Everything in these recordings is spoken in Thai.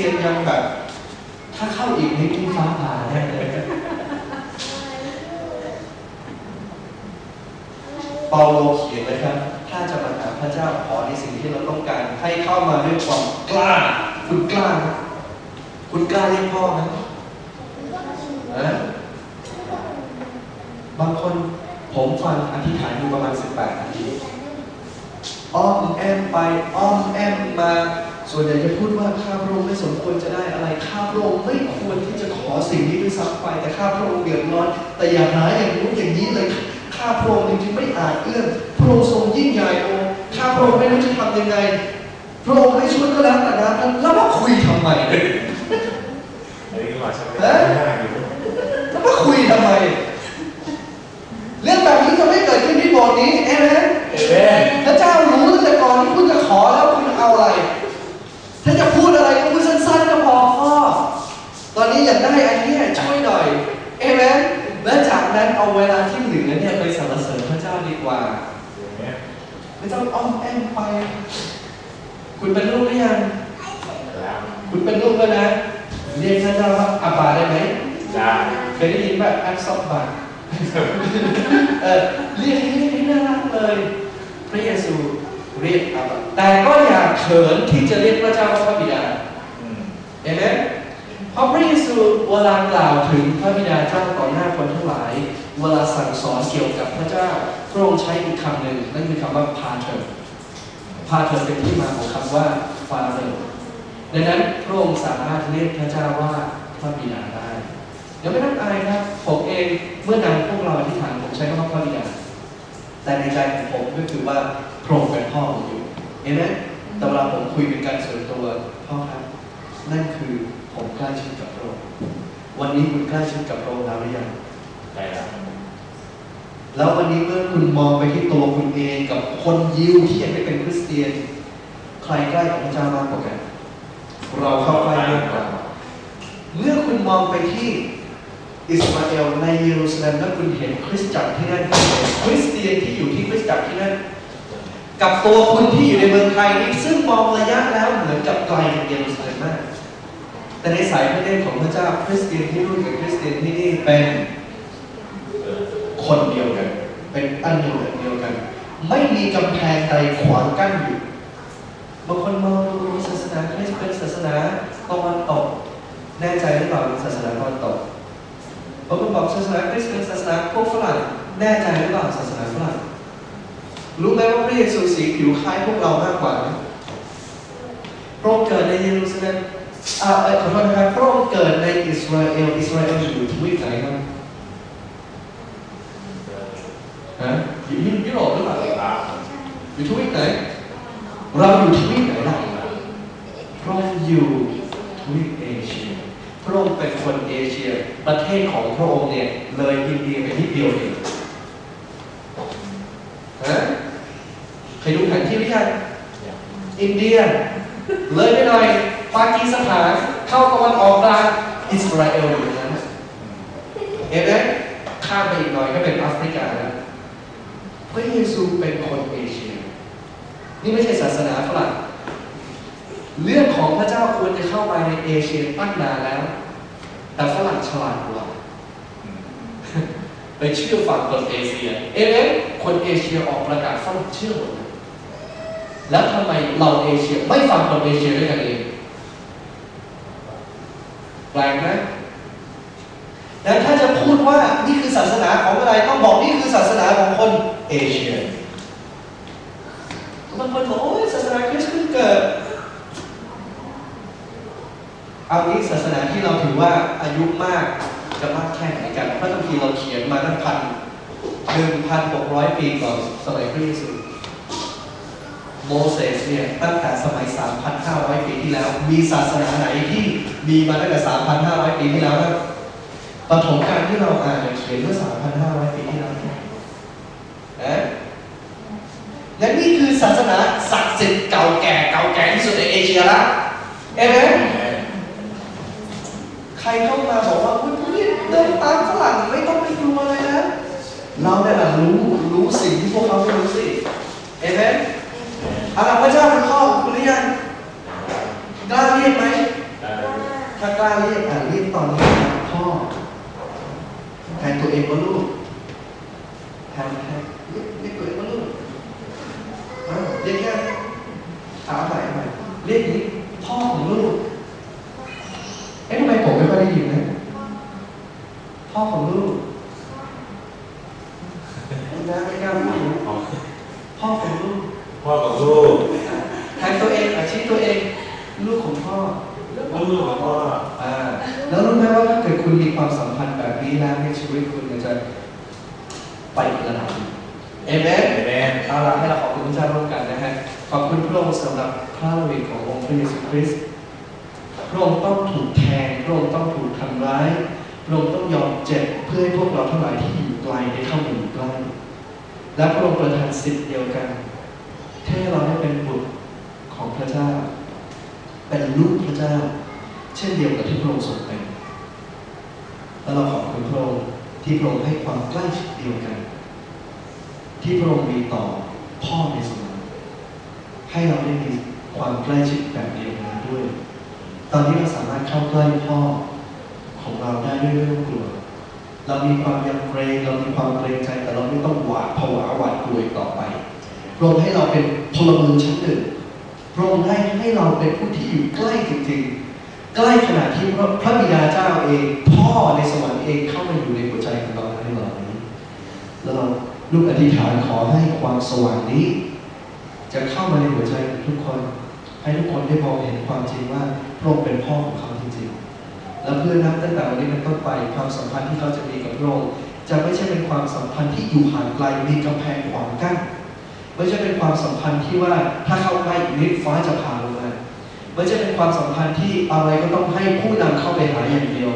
ตียนยังแบบ ถ้าเข้าอีกนี่ที่ฟ้าผ่าแน่เลยเปาโลเขียนนะครับ ถ้าจะมาหาพระเจ้าขอในสิ่งที่เราต้องการ ให้เข้ามาด้วยความกล้า คุณกล้าไหมคุณกล้าเรียกพ่อไหมนะบางคนผมฟังอธิษฐานอยู่ประมาณ 18 นาที อ้อมแอมไป อ้อมแอมมา ส่วนใหญ่จะพูดว่าข้าพระองค์ไม่สมควรจะได้อะไรข้าพระองค์ไม่ควรที่จะขอสิ่งนี้ด้วยซ้ำไป แต่ข้าพระองค์เดือดร้อน แต่อย่าหาอย่างนู้นอย่างนี้เลยข้าพระองค์จริงๆไม่อาจเอื้อมพระองค์ทรงยิ่งใหญ่โอ้ข้าพระองค์ไม่รู้จะทำยังไงพระองค์ไม่ช่วยก็แล้วแต่นะแล้วมาคุยทำไมอันนี้มาชักไม่ได้อยู่ แล้วมาคุยทำไม เรื่องแบบนี้จะไม่เกิดขึ้นที่โบสถ์นี้เอเมน เอเมน พระเจ้ารู้ตั้งแต่ก่อนที่คุณจะขอแล้วคุณเอาอะไร ถ้าจะพูดอะไรก็พูดสั้นๆก็พอพ่อตอนนี้อยากได้อันเนี้ยช่วยหน่อย เอเมนและจากนั้นเอาเวลาที่เหลือเนี่ยไปสรรเสริญพระเจ้าดีกว่า อย่างเงี้ย ไม่ต้องอ้อมแอมไป คุณเป็นลูกหรือยัง แล้ว คุณเป็นลูก แล้วนะ เรียกพระเจ้าว่าอาบาได้ไหมได้เคยได้ยินแบบแอปซอบบาเออเรียกให้เรียกให้น่ารักเลย พระเยซูเรียกอาบาแต่ก็อย่าเขินที่จะเรียกพระเจ้าว่าพระบิดาอืมเห็นไหมเพราะพระเยซูเวลากล่าวถึงพระบิดาเจ้าต่อหน้าคนทั้งหลาย เวลาสั่งสอนเกี่ยวกับพระเจ้าพระองค์ใช้อีกคำหนึ่งนั่นคือคำว่าพาเธอพาเธอเป็นที่มาของคำว่า Father ดังนั้นพระองค์สามารถเรียกพระเจ้าว่าพระบิดาได้เดี๋ยวไม่ต้องอายครับผมเองเมื่อนำพวกเราอธิษฐานผมใช้คำว่าพระบิดาแต่ในใจของผมก็คือว่าพระองค์เป็นพ่อผมอยู่เห็นไหมแต่เวลาผมคุยเป็นการส่วนตัวพ่อครับนั่นคือผมใกล้ชิดกับพระองค์วันนี้คุณใกล้ชิดกับพระองค์แล้วหรือยังได้แล้วแล้ววันนี้เมื่อคุณมองไปที่ตัวคุณเองกับคนยิวที่ยังไม่เป็นคริสเตียน ใครใกล้กับพระเจ้ามากกว่ากัน เราเข้าใกล้มากกว่าเมื่อคุณมองไปที่อิสราเอลในเยรูซาเล็มแล้วคุณเห็นคริสตจักรที่นั่นคริสเตียนที่อยู่ที่คริสตจักรที่นั่นกับตัวคุณที่อยู่ในเมืองไทยนี้ซึ่งมองระยะแล้วเหมือนกับไกลจากเยรูซาเล็มมาก แต่ในสายพระเนตรของพระเจ้าคริสเตียนที่นู่นกับคริสเตียนที่นี่เป็นคนเดียวกัน เป็นอันเดียวกันเดียวกัน ไม่มีกำแพงใดขวางกั้นอยู่บางคนมอง นาคริสต์เป็นศาสนาตะวันตก แน่ใจหรือเปล่าเป็นศาสนาตะวันตกบางคนบอกศาสนาคริสต์เป็นศาสนาพวกฝรั่งแน่ใจหรือเปล่าศาสนาฝรั่งรู้ไหมว่าพระเยซูสีผิวคล้ายพวกเรามากกว่าพระองค์เกิดในเยรูซาเล็มอ่าเอ่อขอโทษนะครับพระองค์เกิดในอิสราเอลอิสราเอลอยู่ทวีปไหนครับฮะอยู่ยุโรปหรือเปล่าอยู่ทวีปไหนเราอยู่ทวีปไหน องค์อยู่ทวีปเอเชีย พระองค์เป็นคนเอเชีย ประเทศของพระองค์เนี่ยเลยอินเดียไปนิดเดียวเองฮะเคยดูแผนที่หรือยังอินเดีย เลยไปหน่อยปากีสถานเข้าตะวันออกกลางอิสราเอลอยู่ตรงนั้นน่ะเห็นไหมข้ามไปอีกหน่อยก็เป็นแอฟริกาแล้วพระเยซูเป็นคนเอเชีย นี่ไม่ใช่ศาสนาฝรั่ง เรื่องของพระเจ้าควรจะเข้ามาในเอเชียตั้งนานแล้ว แต่ฝรั่งฉลาดกว่าไปเชื่อฟังคนเอเชีย เอเนคนเอเชียออกประกาศฝรั่งเชื่อหมดเลยแล้วทำไมเราเอเชียไม่ฟังคนเอเชียด้วยกันเองแปลกไหมแล้วถ้าจะพูดว่านี่คือศาสนาของอะไรต้องบอกนี่คือศาสนาของคนเอเชียบางคนบอกโอ้ยศาสนาคริสต์เพิ่งเกิด เอางี้ศาสนาที่เราถือว่าอายุมากจะมากแค่ไหนกันพระคัมภีร์เราเขียนมาตั้งพันหนึ่งพันหกร้อยปีก่อนสมัยพระเยซูโมเสสเนี่ยตั้งแต่สมัย 3,500 ปีที่แล้ว มีศาสนาไหนที่มีมาตั้งแต่ 3,500 ปีที่แล้วนะปฐมกาลที่เราอ่านเนี่ยเขียนเมื่อ 3,500 ปีที่แล้วนะและนี่คือศาสนาศักดิ์สิทธิ์เก่าแก่เก่าแก่ที่สุดในเอเชียละเอเมน ใครเข้ามาบอกว่าคุณนี่เดินตามฝรั่งไม่ต้องไปกลัวเลยนะ เราเนี่ยแหละรู้รู้สิ่งที่พวกเขาไม่รู้สิเอเมนอาลัพระเจ้าเป็นพ่อของคุณหรือยังกล้าเรียกไหมได้กล้าเรียกอะเรียกตอนนี้นะพ่อแทนตัวเองว่าลูกแทนแทนเรียกเรียกตัวเองว่าลูกอะเรียกแค่ถามใหม่ใหม่เรียกนี้พ่อของลูก เอ๊ะทำไมผมไม่ค่อยได้ยินนะ พ่อของลูกนะไม่กล้าพูดนะอ๋อพ่อของลูก พ่อกับลูกแทนตัวเองอาชีพตัวเอง ลูกของพ่อ ลูกกับพ่ออ่าแล้วรู้ไหมว่าถ้าเกิดคุณมีความสัมพันธ์แบบนี้แล้วในชีวิตคุณมันจะไปอีกระดับหนึ่งเอเมนเอเมนเอาละให้เราขอบคุณพระเจ้าร่วมกันนะฮะ ขอบคุณพระองค์สำหรับพระวิญขององค์พระเยซูคริสต์พระองค์ต้องถูกแทงพระองค์ต้องถูกทำร้าย พระองค์ต้องยอมเจ็บเพื่อให้พวกเราทั้งหลายที่อยู่ไกลได้เข้ามาอยู่ใกล้ และพระองค์ประทานสิทธิ์เดียวกันให้เราได้เป็นบุตรของพระเจ้า เป็นลูกพระเจ้า เช่นเดียวกับที่พระองค์ทรงเป็นและเราขอบคุณพระองค์ที่พระองค์ให้ความใกล้ชิดเดียวกัน ที่พระองค์มีต่อพ่อในสวรรค์ให้เราได้มีความใกล้ชิดแบบเดียวกันด้วย ตอนนี้เราสามารถเข้าใกล้พ่อ ของเราได้ด้วยไม่ต้องกลัว เรามีความยำเกรงเรามีความเกรงใจแต่เราไม่ต้องหวาดผวาหวาดกลัวอีกต่อไปพระองค์ให้เราเป็นพลเมืองชั้นหนึ่งพระองค์ให้ให้เราเป็นผู้ที่อยู่ใกล้จริงๆ ใกล้ขนาดที่พระพระบิดาเจ้าเอง พ่อในสวรรค์เองเข้ามาอยู่ในหัวใจของเราในเหล่านี้แล้วเราลูกอธิษฐานขอให้ความสว่างนี้ จะเข้ามาในหัวใจของทุกคน ให้ทุกคนได้มองเห็นความจริงว่าพระองค์เป็นพ่อของเขา แล้วเพื่อนับตั้งแต่วันนี้เป็นต้นไปความสัมพันธ์ที่เขาจะมีกับพระองจะไม่ใช่เป็นความสัมพันธ์ที่อยู่ห่างไกลมีกำแพงขวางกั้นไม่ใช่เป็นความสัมพันธ์ที่ว่าถ้าเข้าใกล้อีกนิดฟ้าจะผ่าลงมาไม่ใช่เป็นความสัมพันธ์ที่อะไรก็ต้องให้ผู้นำเข้าไปหาอย่างเดียว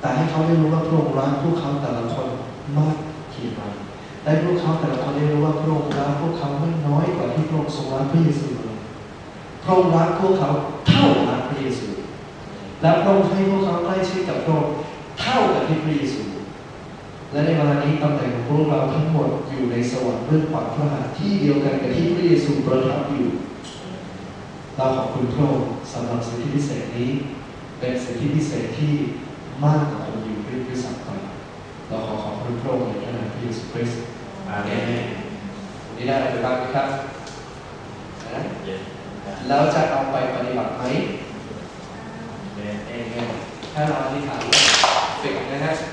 แต่ให้เขาได้รู้ว่าพระองค์รักพวกเขาแต่ละคนมากเพียงไรและพวกเขาแต่ละคนได้รู้ว่าพระองค์รักพวกเขาไม่น้อยกว่าที่พระองค์ทรงรักพระเยซูเลยพระองค์รักพวกเขาเท่ารักพระเยซู และพระองค์ให้พวกเขาใกล้ชิดกับพระองค์เท่ากับที่พระเยซูและในเวลานี้ตำแหน่งของพวกเราทั้งหมดอยู่ในสวรรค์เบื้องขวาพระหัตถ์ที่เดียวกันกับที่พระเยซูประทับอยู่เราขอบคุณพระองค์สำหรับสิทธิพิเศษนี้ เป็นสิทธิพิเศษที่มากกว่าคนอยู่ด้วยด้วยซ้ำไปเราขอขอบคุณพระองค์ในพระนามพระเยซูคริสต์อาอาเมเมนนวันนี้ได้อะไรไปบ้างไหมครับนะเย็นแล้วจะเอาไปปฏิบัติไหมเมนเองไง ถ้าเราอธิษฐานฝึกนะฮะ